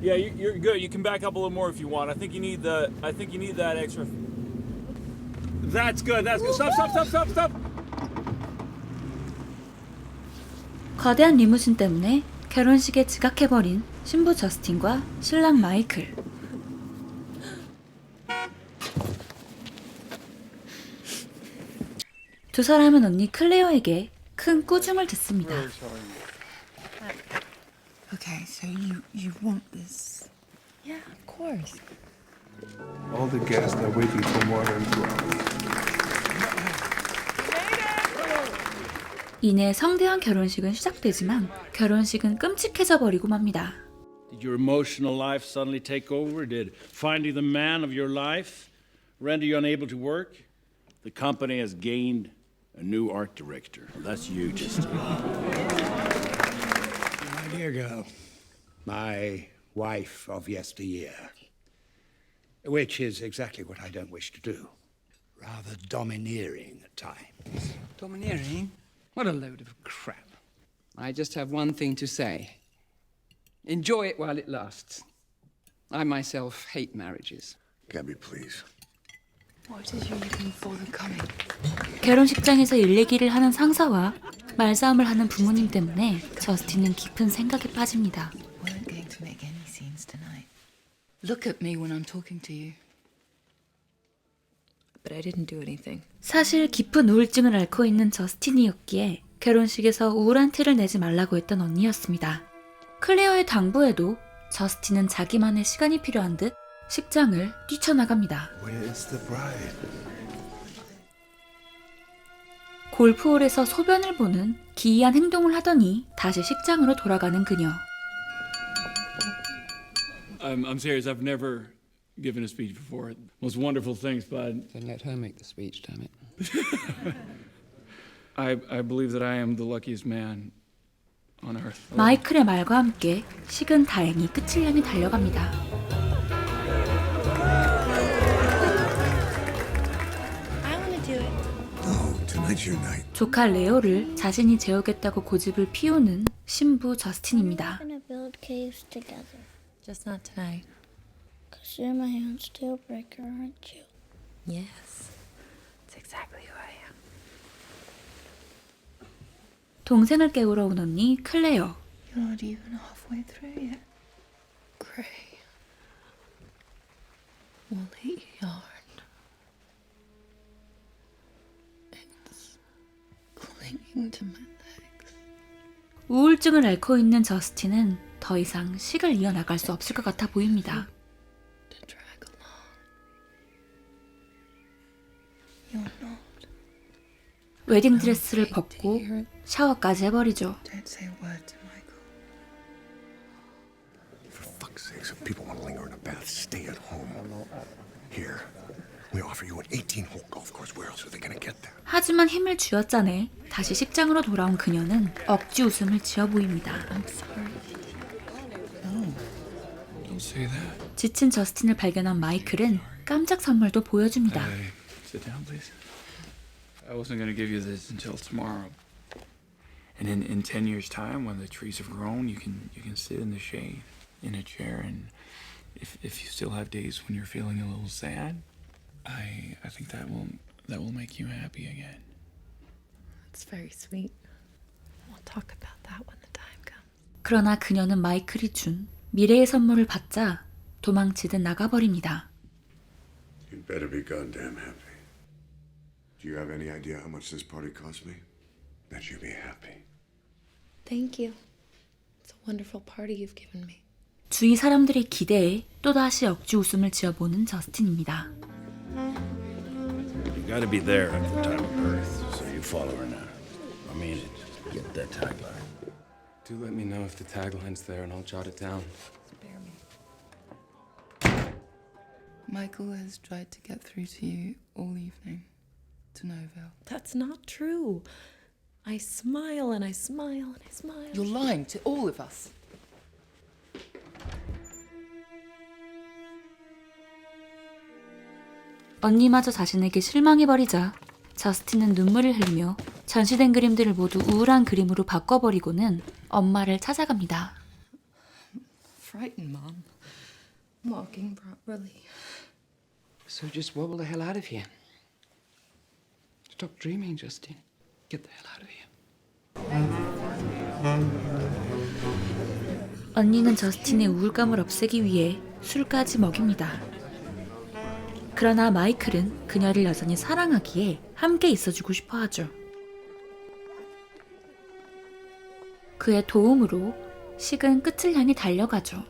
Yeah, you- you're good. You can back up a little more if you want. I think you need the. I think you need that extra. That's good. That's good. Stop! Stop! Stop! Stop! Stop! 거대한 리무진 때문에 결혼식에 지각해버린 신부 저스틴과 신랑 마이클. 두 사람은 언니 클레어에게 큰 꾸중을 듣습니다. Okay, so you you want this? Yeah, of course. All the guests are waiting for more than two hours. 이내 성대한 결혼식은 시작되지만 결혼식은 끔찍해져 버리고 맙니다. Did your emotional life suddenly take over? Did finding the man of your life render you unable to work? The company has gained a new art director. Well, that's you, just. My dear girl, my wife of yesteryear. Which is exactly what I don't wish to do. Rather domineering at times. Domineering? What a load of crap. I just have one thing to say. Enjoy it while it lasts. I myself hate marriages. Gabby, please. 결혼식장에서 일 얘기를 하는 상사와 말싸움을 하는 부모님 때문에 저스틴은 깊은 생각에 빠집니다. Weren't going to make any scenes tonight. Look at me when I'm talking to you. But I didn't do anything. 사실 깊은 우울증을 앓고 있는 저스틴이었기에 결혼식에서 우울한 티를 내지 말라고 했던 언니였습니다. 클레어의 당부에도 저스틴은 자기만의 시간이 필요한 듯 식장을 뛰쳐나갑니다. Where is the bride? 골프홀에서 소변을 보는 기이한 행동을 하더니 다시 식장으로 돌아가는 그녀. I'm, I'm serious. I've never given a speech before. Most wonderful things, bud. Then let her make the speech, damn it. I, I believe that I am the luckiest man on earth. 마이클의 말과 함께 식은 다행히 끝을 향해 달려갑니다. 조카 레오를 자신이 재우겠다고 고집을 피우는 신부 저스틴입니다. gonna build caves together. Just not tonight. Cause you're my aunt Steelbreaker, aren't you? Yes. It's exactly who I am. 동생을 깨우러 온 언니 클레어. You're not even halfway through yet. Gray. Woolly yarn. It's clinging to my legs. 우울증을 앓고 있는 저스틴은 더 이상 식을 이어나갈 수 없을 것 같아 보입니다. to drag along. You're not. 웨딩 드레스를 벗고 샤워까지 해버리죠. Don't say a word to Michael. For fuck's sake, if people want to linger in a bath, stay at home. Here, we offer you an 18-hole golf course. Where else are they gonna get there? 하지만 힘을 쥐어짜내 다시 식장으로 돌아온 그녀는 억지 웃음을 지어 보입니다. I'm sorry. Don't say that. 지친 저스틴을 발견한 마이클은 깜짝 선물도 보여줍니다. Hey, sit down, please. I wasn't going to give you this until tomorrow. And in, in 10 years' time, when the trees have grown, you can you can sit in the shade in a chair and if if you still have days when you're feeling a little sad, I I think that will that will make you happy again. It's very sweet. We'll talk about that when the time comes. 그러나 그녀는 마이클이 준 미래의 선물을 받자 도망치듯 나가버립니다. You'd better be goddamn happy. Do you have any idea how much this party cost me? That you'd be happy. Thank you. It's a wonderful party you've given me. 주위 사람들의 기대에 또다시 억지 웃음을 지어보는 저스틴입니다. You gotta be there at the time of birth, so you follow her now. I mean it. Get that tagline. Do let me know if the tagline's there and I'll jot it down. Spare me. Michael has tried to get through to you all evening. To Noville. That's not true. I smile and I smile and I smile. You're lying to all of us. 언니마저 자신에게 실망해버리자 저스틴은 눈물을 흘리며 전시된 그림들을 모두 우울한 그림으로 바꿔버리고는 엄마를 찾아갑니다. Frightened, Mom. Walking properly. So just wobble the hell out of here. Stop dreaming, Justine. Get the hell out of here. 언니는 저스틴의 우울감을 없애기 위해 술까지 먹입니다. 그러나 마이클은 그녀를 여전히 사랑하기에 함께 있어주고 싶어 하죠. 그의 도움으로 식은 끝을 향해 달려가죠.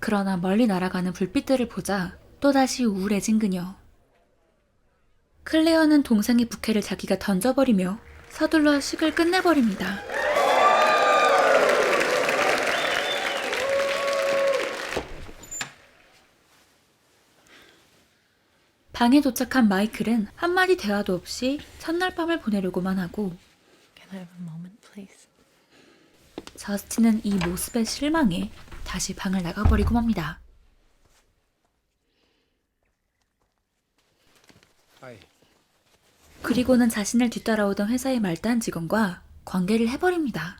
그러나 멀리 날아가는 불빛들을 보자 또다시 우울해진 그녀. 클레어는 동생의 부케를 자기가 던져버리며 서둘러 식을 끝내버립니다. 방에 도착한 마이클은 한마디 대화도 없이 첫날 밤을 보내려고만 하고 Can I have a moment, please? 저스틴은 이 모습에 실망해 다시 방을 나가버리고 맙니다. 그리고는 자신을 뒤따라오던 회사의 말단 직원과 관계를 해버립니다.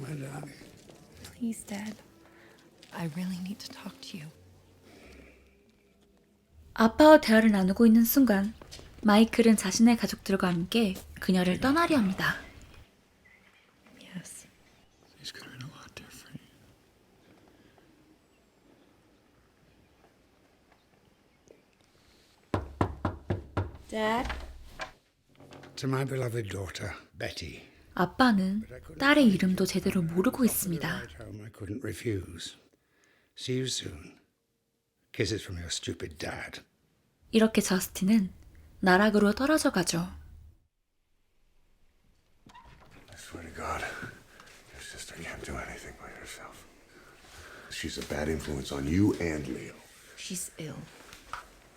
My darling. Please, Dad. I really need to talk to you. 아빠와 대화를 나누고 있는 순간 마이클은 자신의 가족들과 함께 그녀를 떠나려 합니다. Yes. These could have been a lot different. Dad? To my beloved daughter, Betty. 아빠는 딸의 이름도 제대로 모르고 있습니다. 이렇게 저스틴은 나락으로 떨어져 가죠. I swear to God, your sister can't do anything by herself. She's a bad influence on you and Leo. She's ill.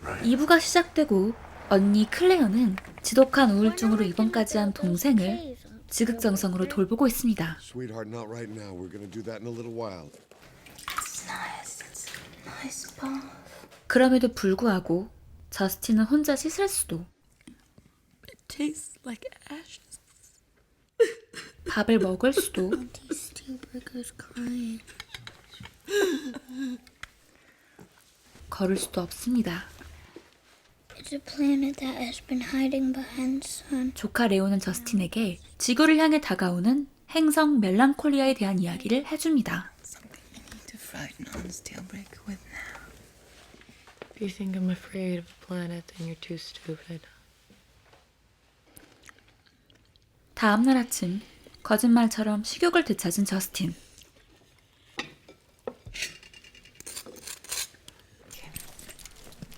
Right? 2부가 시작되고 언니 클레어는 지독한 우울증으로 입원까지 한 동생을 지극정성으로 돌보고 있습니다. Sweetheart, not right now. We're gonna do that in a little while. 그럼에도 불구하고 저스틴은 혼자 씻을 수도 It tastes like ashes. 밥을 먹을 수도 crying. 걸을 수도 없습니다. 조카 레오는 저스틴에게 지구를 향해 다가오는 행성 멜랑콜리아에 대한 이야기를 해줍니다. Something I need to frighten on Steelbreaker with now. If you think I'm afraid of the planet, then you're too stupid. 다음 날 아침 거짓말처럼 식욕을 되찾은 저스틴.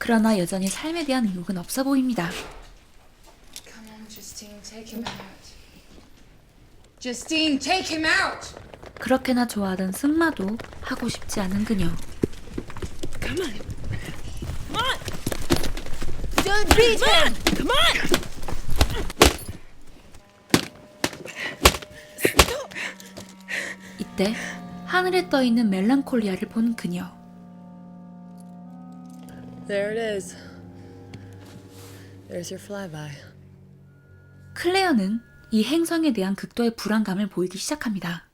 그러나 여전히 삶에 대한 의욕은 없어 보입니다. Come on, Justine, take him out. Justine, take him out! 그렇게나 좋아하던 승마도 하고 싶지 않은 그녀. Come on. Come on. Don't beat him! Come on. 이때 하늘에 떠 있는 멜랑콜리아를 본 그녀. There it is. There's your flyby. 클레어는 이 행성에 대한 극도의 불안감을 보이기 시작합니다.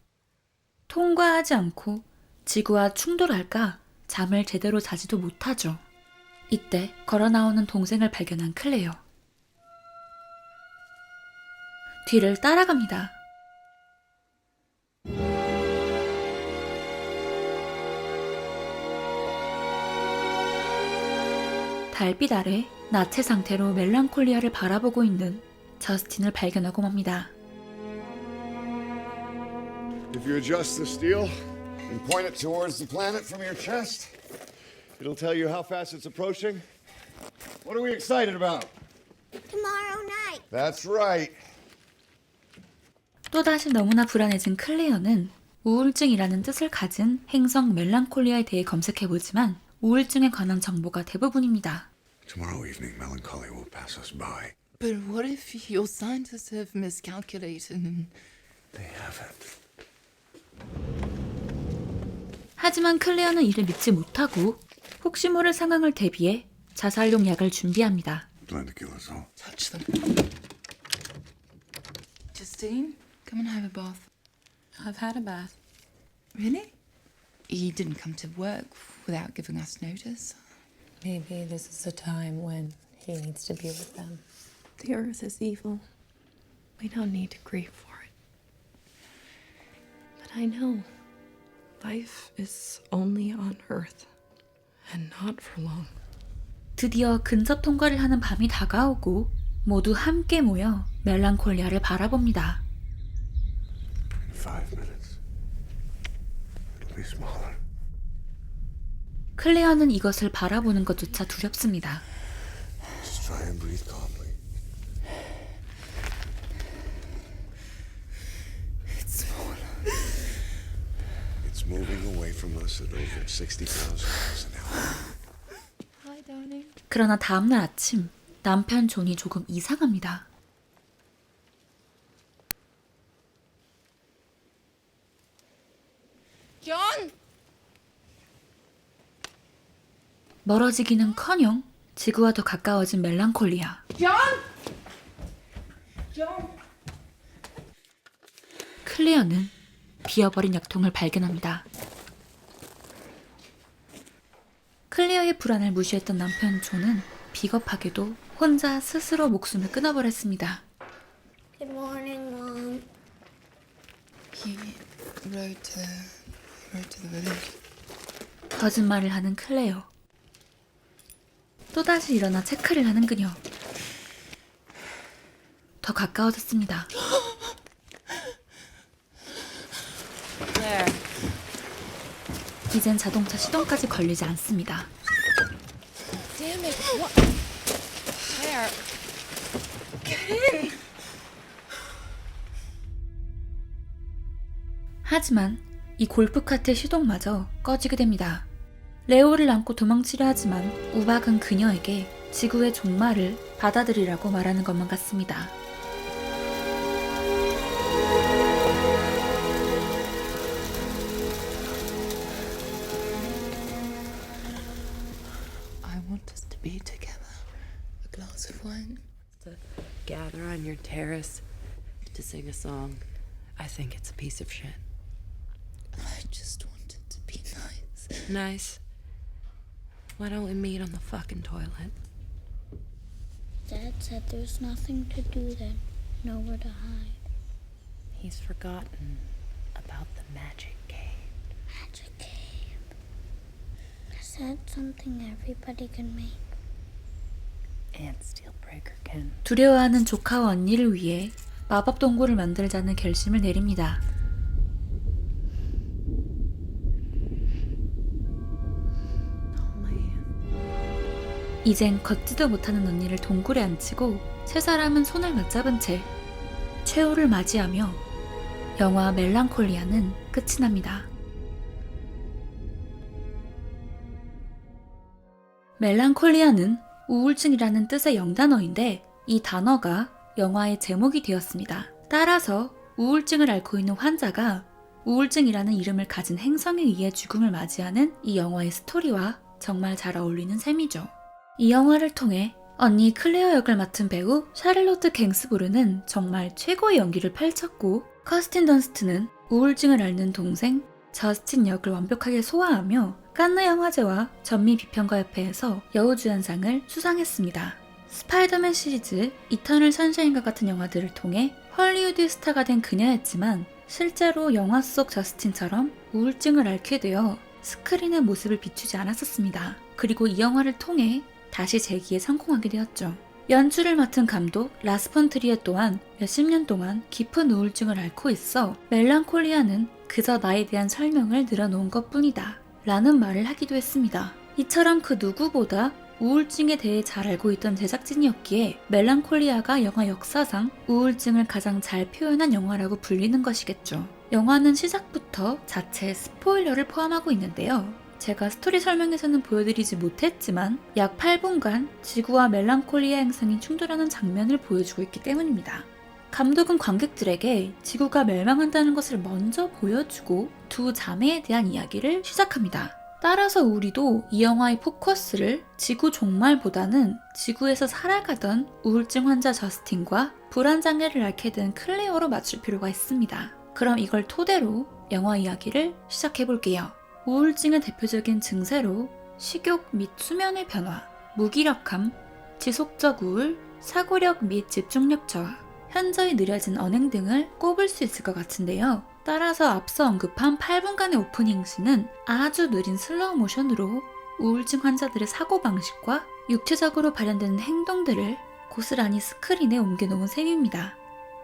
통과하지 않고 지구와 충돌할까 잠을 제대로 자지도 못하죠. 이때 걸어 나오는 동생을 발견한 클레어. 뒤를 따라갑니다. 달빛 아래 나체 상태로 멜랑콜리아를 바라보고 있는 저스틴을 발견하고 맙니다. If you adjust the steel and point it towards the planet from your chest, it'll tell you how fast it's approaching. What are we excited about? Tomorrow night. That's right. 또다시 너무나 불안해진 클레어는 우울증이라는 뜻을 가진 행성 멜랑콜리아에 대해 검색해보지만 우울증에 관한 정보가 대부분입니다. Tomorrow evening, melancholy will pass us by. But what if your scientists have miscalculated and They haven't. 하지만 클레어는 이를 믿지 못하고 혹시 모를 상황을 대비해 자살용 약을 준비합니다. Plan to kill us all. Touch them. Justine, come and have a bath. I've had a bath. Really? You didn't come to work without giving us notice. Maybe this is a time when he needs to be with them. The earth is evil. We don't need to grieve for it. But I know life is only on earth and not for long. 드디어 근접 통과를 하는 밤이 다가오고 모두 함께 모여 멜랑콜리아를 바라봅니다. In five minutes. It'll be smaller. 클레어는 이것을 바라보는 것조차 두렵습니다. Just try and breathe calmly. It's small. It's moving away from us at over 60,000 miles an hour. Hi, darling. 그러나 다음날 아침 남편 존이 조금 이상합니다. 멀어지기는커녕 지구와 더 가까워진 멜랑콜리아. 클레어는 비어버린 약통을 발견합니다. 클레어의 불안을 무시했던 남편 존은 비겁하게도 혼자 스스로 목숨을 끊어버렸습니다. Good morning, Mom. He rode to, rode to the village. 거짓말을 하는 클레어. 또다시 일어나 체크를 하는 그녀. 더 가까워졌습니다. 이젠 자동차 시동까지 걸리지 않습니다. 하지만 이 골프카트의 시동마저 꺼지게 됩니다. 레오를 안고 도망치려 하지만 우박은 그녀에게 지구의 종말을 받아들이라고 말하는 것만 같습니다. I want us to be together. A glass of wine. to gather on your terrace to sing a song. I think it's a piece of shit. I just wanted to be nice. Nice. Why don't we meet on the fucking toilet? Dad said there's nothing to do then, nowhere to hide. He's forgotten about the magic cave. Magic cave. Is that something everybody can make? And Steelbreaker can. 두려워하는 조카와 언니를 위해 마법 동굴을 만들자는 결심을 내립니다. 이젠 걷지도 못하는 언니를 동굴에 앉히고 세 사람은 손을 맞잡은 채 최후를 맞이하며 영화 멜랑콜리아는 끝이 납니다. 멜랑콜리아는 우울증이라는 뜻의 영단어인데 이 단어가 영화의 제목이 되었습니다. 따라서 우울증을 앓고 있는 환자가 우울증이라는 이름을 가진 행성에 의해 죽음을 맞이하는 이 영화의 스토리와 정말 잘 어울리는 셈이죠. 이 영화를 통해 언니 클레어 역을 맡은 배우 샤를로트 갱스부르는 정말 최고의 연기를 펼쳤고 커스틴 던스트는 우울증을 앓는 동생 저스틴 역을 완벽하게 소화하며 칸느 영화제와 전미 비평가협회에서 여우주연상을 수상했습니다. 스파이더맨 시리즈, 이터널 선샤인과 같은 영화들을 통해 헐리우드 스타가 된 그녀였지만 실제로 영화 속 저스틴처럼 우울증을 앓게 되어 스크린의 모습을 비추지 않았었습니다. 그리고 이 영화를 통해 다시 재기에 성공하게 되었죠. 연출을 맡은 감독 라스폰트리에 또한 몇십 년 동안 깊은 우울증을 앓고 있어 멜랑콜리아는 그저 나에 대한 설명을 늘어놓은 것 뿐이다. 라는 말을 하기도 했습니다. 이처럼 그 누구보다 우울증에 대해 잘 알고 있던 제작진이었기에 멜랑콜리아가 영화 역사상 우울증을 가장 잘 표현한 영화라고 불리는 것이겠죠. 영화는 시작부터 자체 스포일러를 포함하고 있는데요. 제가 스토리 설명에서는 보여드리지 못했지만 약 8분간 지구와 멜랑콜리아 행성이 충돌하는 장면을 보여주고 있기 때문입니다. 감독은 관객들에게 지구가 멸망한다는 것을 먼저 보여주고 두 자매에 대한 이야기를 시작합니다. 따라서 우리도 이 영화의 포커스를 지구 종말보다는 지구에서 살아가던 우울증 환자 저스틴과 불안 장애를 앓게 된 클레어로 맞출 필요가 있습니다. 그럼 이걸 토대로 영화 이야기를 시작해 볼게요. 우울증의 대표적인 증세로 식욕 및 수면의 변화, 무기력함, 지속적 우울, 사고력 및 집중력 저하, 현저히 느려진 언행 등을 꼽을 수 있을 것 같은데요. 따라서 앞서 언급한 8분간의 오프닝 씬은 아주 느린 슬로우 모션으로 우울증 환자들의 사고방식과 육체적으로 발현되는 행동들을 고스란히 스크린에 옮겨놓은 셈입니다.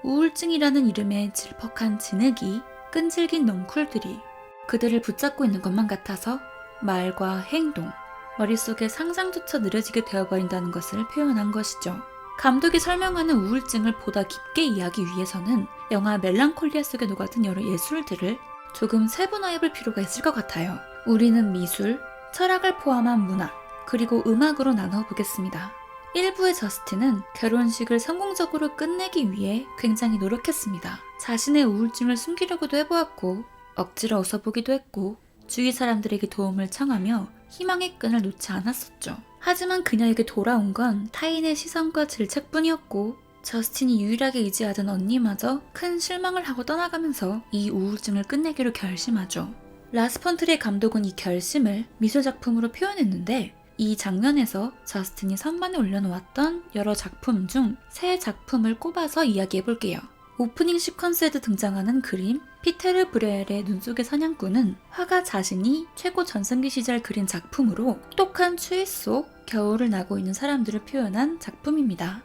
우울증이라는 이름의 질퍽한 진흙이 끈질긴 넝쿨들이 그들을 붙잡고 있는 것만 같아서 말과 행동, 머릿속에 상상조차 느려지게 되어버린다는 것을 표현한 것이죠. 감독이 설명하는 우울증을 보다 깊게 이해하기 위해서는 영화 멜랑콜리아 속에 녹아든 여러 예술들을 조금 세분화해볼 필요가 있을 것 같아요. 우리는 미술, 철학을 포함한 문학, 그리고 음악으로 나눠 보겠습니다. 1부의 저스틴은 결혼식을 성공적으로 끝내기 위해 굉장히 노력했습니다. 자신의 우울증을 숨기려고도 해보았고, 억지로 웃어보기도 했고, 주위 사람들에게 도움을 청하며 희망의 끈을 놓지 않았었죠. 하지만 그녀에게 돌아온 건 타인의 시선과 질책뿐이었고 저스틴이 유일하게 의지하던 언니마저 큰 실망을 하고 떠나가면서 이 우울증을 끝내기로 결심하죠. 라스펀트리의 감독은 이 결심을 미술작품으로 표현했는데 이 장면에서 저스틴이 선반에 올려놓았던 여러 작품 중 세 작품을 꼽아서 이야기해볼게요. 오프닝 시퀀스에도 등장하는 그림 피테르 브레엘의 눈 속의 사냥꾼은 화가 자신이 최고 전성기 시절 그린 작품으로 똑똑한 추위 속 겨울을 나고 있는 사람들을 표현한 작품입니다.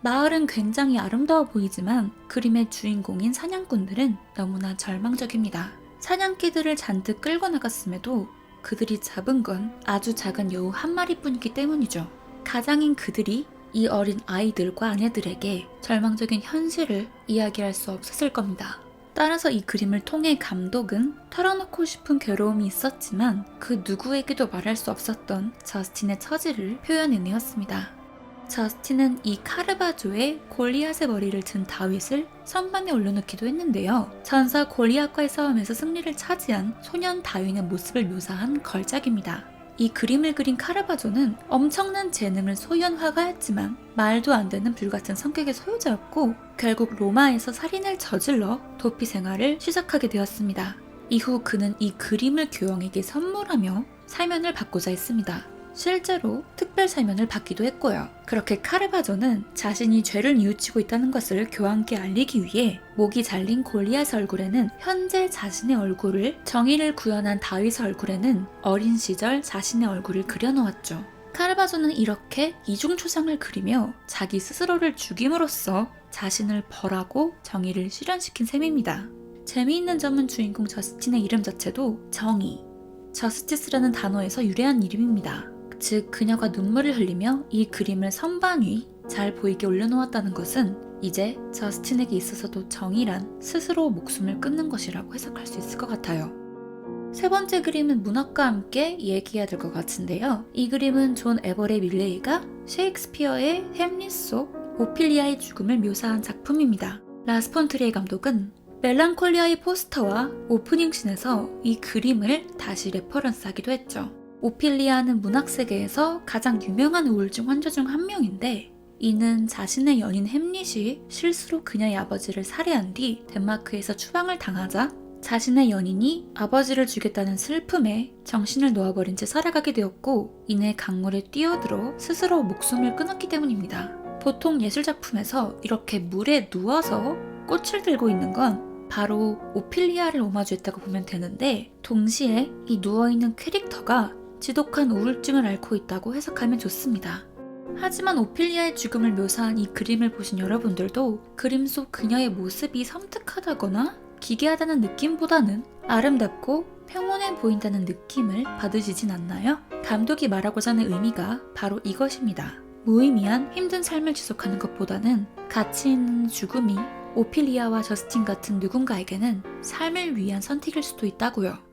마을은 굉장히 아름다워 보이지만 그림의 주인공인 사냥꾼들은 너무나 절망적입니다. 사냥개들을 잔뜩 끌고 나갔음에도 그들이 잡은 건 아주 작은 여우 한 마리뿐이기 때문이죠. 가장인 그들이 이 어린 아이들과 아내들에게 절망적인 현실을 이야기할 수 없었을 겁니다. 따라서 이 그림을 통해 감독은 털어놓고 싶은 괴로움이 있었지만 그 누구에게도 말할 수 없었던 저스틴의 처지를 표현해내었습니다. 저스틴은 이 카르바조의 골리앗의 머리를 든 다윗을 선반에 올려놓기도 했는데요. 전사 골리앗과의 싸움에서 승리를 차지한 소년 다윈의 모습을 묘사한 걸작입니다. 이 그림을 그린 카르바조는 엄청난 재능을 소유한 화가였지만 말도 안 되는 불같은 성격의 소유자였고 결국 로마에서 살인을 저질러 도피 생활을 시작하게 되었습니다. 이후 그는 이 그림을 교황에게 선물하며 사면을 받고자 했습니다. 실제로 특별 사면을 받기도 했고요. 그렇게 카르바조는 자신이 죄를 뉘우치고 있다는 것을 교황께 알리기 위해 목이 잘린 골리앗 얼굴에는 현재 자신의 얼굴을 정의를 구현한 다윗 얼굴에는 어린 시절 자신의 얼굴을 그려놓았죠. 카르바조는 이렇게 이중초상을 그리며 자기 스스로를 죽임으로써 자신을 벌하고 정의를 실현시킨 셈입니다. 재미있는 점은 주인공 저스틴의 이름 자체도 정의, 저스티스라는 단어에서 유래한 이름입니다. 즉 그녀가 눈물을 흘리며 이 그림을 선반 위 잘 보이게 올려놓았다는 것은 이제 저스틴에게 있어서도 정의란 스스로 목숨을 끊는 것이라고 해석할 수 있을 것 같아요. 세 번째 그림은 문학과 함께 얘기해야 될 것 같은데요. 이 그림은 존 에버레 밀레이가 셰익스피어의 햄릿 속 오피리아의 죽음을 묘사한 작품입니다. 라스폰트리의 감독은 멜랑콜리아의 포스터와 오프닝 씬에서 이 그림을 다시 레퍼런스하기도 했죠. 오피리아는 문학 세계에서 가장 유명한 우울증 환자 중 한 명인데 이는 자신의 연인 햄릿이 실수로 그녀의 아버지를 살해한 뒤 덴마크에서 추방을 당하자 자신의 연인이 아버지를 죽였다는 슬픔에 정신을 놓아버린 채 살아가게 되었고 이내 강물에 뛰어들어 스스로 목숨을 끊었기 때문입니다. 보통 예술작품에서 이렇게 물에 누워서 꽃을 들고 있는 건 바로 오피리아를 오마주했다고 보면 되는데 동시에 이 누워있는 캐릭터가 지독한 우울증을 앓고 있다고 해석하면 좋습니다. 하지만 오피리아의 죽음을 묘사한 이 그림을 보신 여러분들도 그림 속 그녀의 모습이 섬뜩하다거나 기괴하다는 느낌보다는 아름답고 평온해 보인다는 느낌을 받으시진 않나요? 감독이 말하고자 하는 의미가 바로 이것입니다. 무의미한 힘든 삶을 지속하는 것보다는 가치 있는 죽음이 오피리아와 저스틴 같은 누군가에게는 삶을 위한 선택일 수도 있다고요.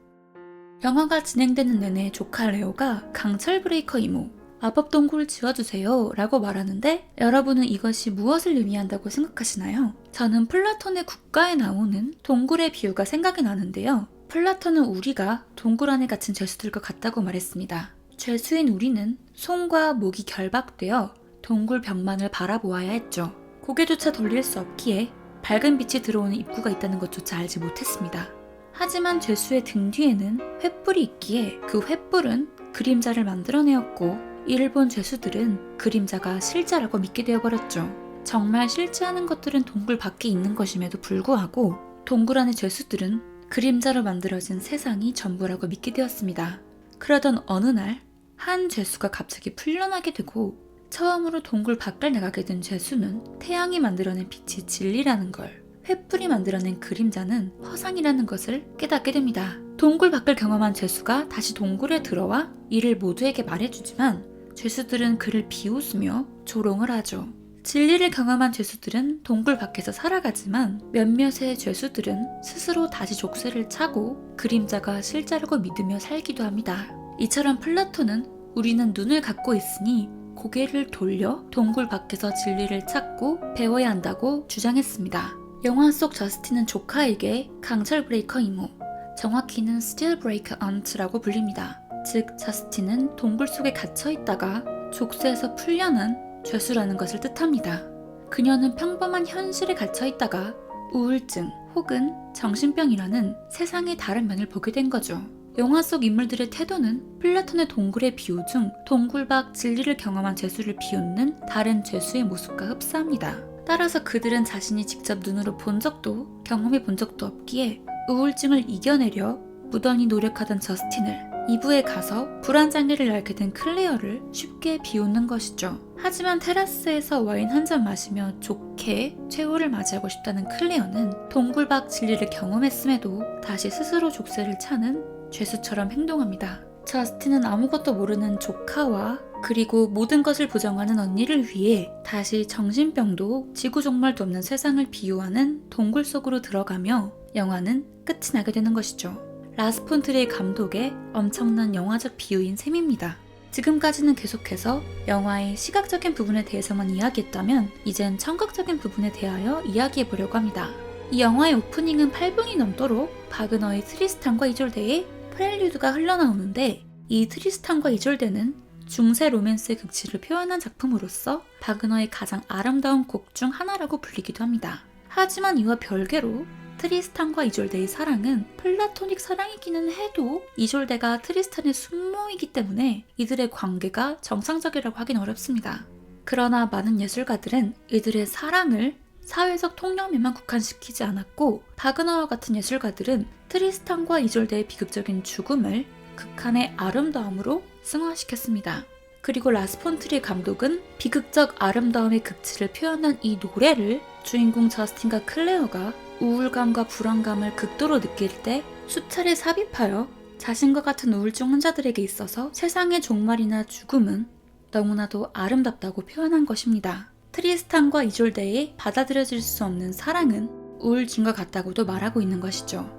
영화가 진행되는 내내 조카 레오가 강철 브레이커 이모, 마법 동굴을 지어주세요 라고 말하는데 여러분은 이것이 무엇을 의미한다고 생각하시나요? 저는 플라톤의 국가에 나오는 동굴의 비유가 생각이 나는데요. 플라톤은 우리가 동굴 안에 갇힌 죄수들과 같다고 말했습니다. 죄수인 우리는 손과 목이 결박되어 동굴 벽만을 바라보아야 했죠. 고개조차 돌릴 수 없기에 밝은 빛이 들어오는 입구가 있다는 것조차 알지 못했습니다. 하지만 죄수의 등 뒤에는 횃불이 있기에 그 횃불은 그림자를 만들어내었고 이를 본 죄수들은 그림자가 실제라고 믿게 되어버렸죠. 정말 실제하는 것들은 동굴 밖에 있는 것임에도 불구하고 동굴 안의 죄수들은 그림자로 만들어진 세상이 전부라고 믿게 되었습니다. 그러던 어느 날 한 죄수가 갑자기 풀려나게 되고 처음으로 동굴 밖을 나가게 된 죄수는 태양이 만들어낸 빛이 진리라는 걸, 횃불이 만들어낸 그림자는 허상이라는 것을 깨닫게 됩니다. 동굴 밖을 경험한 죄수가 다시 동굴에 들어와 이를 모두에게 말해주지만 죄수들은 그를 비웃으며 조롱을 하죠. 진리를 경험한 죄수들은 동굴 밖에서 살아가지만 몇몇의 죄수들은 스스로 다시 족쇄를 차고 그림자가 실제라고 믿으며 살기도 합니다. 이처럼 플라톤은 우리는 눈을 갖고 있으니 고개를 돌려 동굴 밖에서 진리를 찾고 배워야 한다고 주장했습니다. 영화 속 저스틴은 조카에게 강철 브레이커 이모, 정확히는 스틸 브레이커 언트라고 불립니다. 즉, 저스틴은 동굴 속에 갇혀 있다가 족쇄에서 풀려난 죄수라는 것을 뜻합니다. 그녀는 평범한 현실에 갇혀 있다가 우울증 혹은 정신병이라는 세상의 다른 면을 보게 된 거죠. 영화 속 인물들의 태도는 플라톤의 동굴의 비유 중 동굴 밖 진리를 경험한 죄수를 비웃는 다른 죄수의 모습과 흡사합니다. 따라서 그들은 자신이 직접 눈으로 본 적도 경험해 본 적도 없기에 우울증을 이겨내려 무던히 노력하던 저스틴을 2부에 가서 불안 장애를 앓게 된 클레어를 쉽게 비웃는 것이죠. 하지만 테라스에서 와인 한 잔 마시며 좋게 최후를 맞이하고 싶다는 클레어는 동굴 밖 진리를 경험했음에도 다시 스스로 족쇄를 차는 죄수처럼 행동합니다. 저스틴은 아무것도 모르는 조카와 그리고 모든 것을 부정하는 언니를 위해 다시 정신병도 지구 종말도 없는 세상을 비유하는 동굴 속으로 들어가며 영화는 끝이 나게 되는 것이죠. 라스폰트리의 감독의 엄청난 영화적 비유인 셈입니다. 지금까지는 계속해서 영화의 시각적인 부분에 대해서만 이야기했다면 이젠 청각적인 부분에 대하여 이야기해 보려고 합니다. 이 영화의 오프닝은 8분이 넘도록 바그너의 트리스탄과 이졸데의 프렐류드가 흘러나오는데 이 트리스탄과 이졸데는 중세 로맨스의 극치를 표현한 작품으로서 바그너의 가장 아름다운 곡 중 하나라고 불리기도 합니다. 하지만 이와 별개로 트리스탄과 이졸데의 사랑은 플라토닉 사랑이기는 해도 이졸데가 트리스탄의 숙모이기 때문에 이들의 관계가 정상적이라고 하긴 어렵습니다. 그러나 많은 예술가들은 이들의 사랑을 사회적 통념에만 국한시키지 않았고 바그너와 같은 예술가들은 트리스탄과 이졸데의 비극적인 죽음을 극한의 아름다움으로 승화시켰습니다. 그리고 라스폰트리 감독은 비극적 아름다움의 극치를 표현한 이 노래를 주인공 저스틴과 클레어가 우울감과 불안감을 극도로 느낄 때 수차례 삽입하여 자신과 같은 우울증 환자들에게 있어서 세상의 종말이나 죽음은 너무나도 아름답다고 표현한 것입니다. 트리스탄과 이졸데의 받아들여질 수 없는 사랑은 우울증과 같다고도 말하고 있는 것이죠.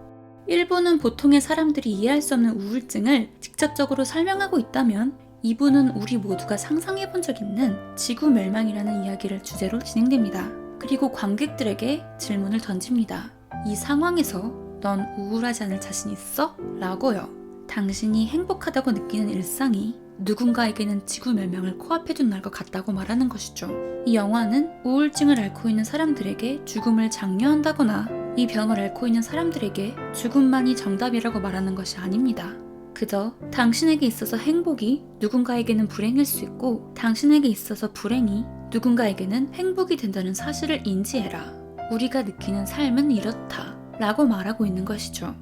일부는 보통의 사람들이 이해할 수 없는 우울증을 직접적으로 설명하고 있다면 2부는 우리 모두가 상상해 본 적 있는 지구 멸망이라는 이야기를 주제로 진행됩니다. 그리고 관객들에게 질문을 던집니다. 이 상황에서 넌 우울하지 않을 자신 있어? 라고요. 당신이 행복하다고 느끼는 일상이 누군가에게는 지구 멸망을 코앞에 둔 날과 같다고 말하는 것이죠. 이 영화는 우울증을 앓고 있는 사람들에게 죽음을 장려한다거나 이 병을 앓고 있는 사람들에게 죽음만이 정답이라고 말하는 것이 아닙니다. 그저 당신에게 있어서 행복이 누군가에게는 불행일 수 있고 당신에게 있어서 불행이 누군가에게는 행복이 된다는 사실을 인지해라. 우리가 느끼는 삶은 이렇다. 라고 말하고 있는 것이죠.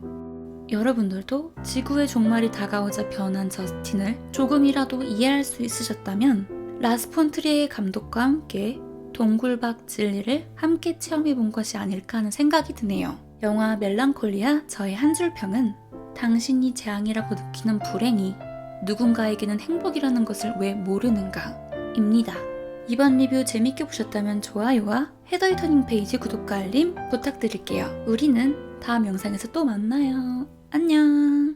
여러분들도 지구의 종말이 다가오자 변한 저스틴을 조금이라도 이해할 수 있으셨다면 라스폰트리의 감독과 함께 동굴박 진리를 함께 체험해 본 것이 아닐까 하는 생각이 드네요. 영화 멜랑콜리아 저의 한 줄 평은 당신이 재앙이라고 느끼는 불행이 누군가에게는 행복이라는 것을 왜 모르는가? 입니다. 이번 리뷰 재밌게 보셨다면 좋아요와 헤더이 터닝 페이지 구독과 알림 부탁드릴게요. 우리는 다음 영상에서 또 만나요. 안녕.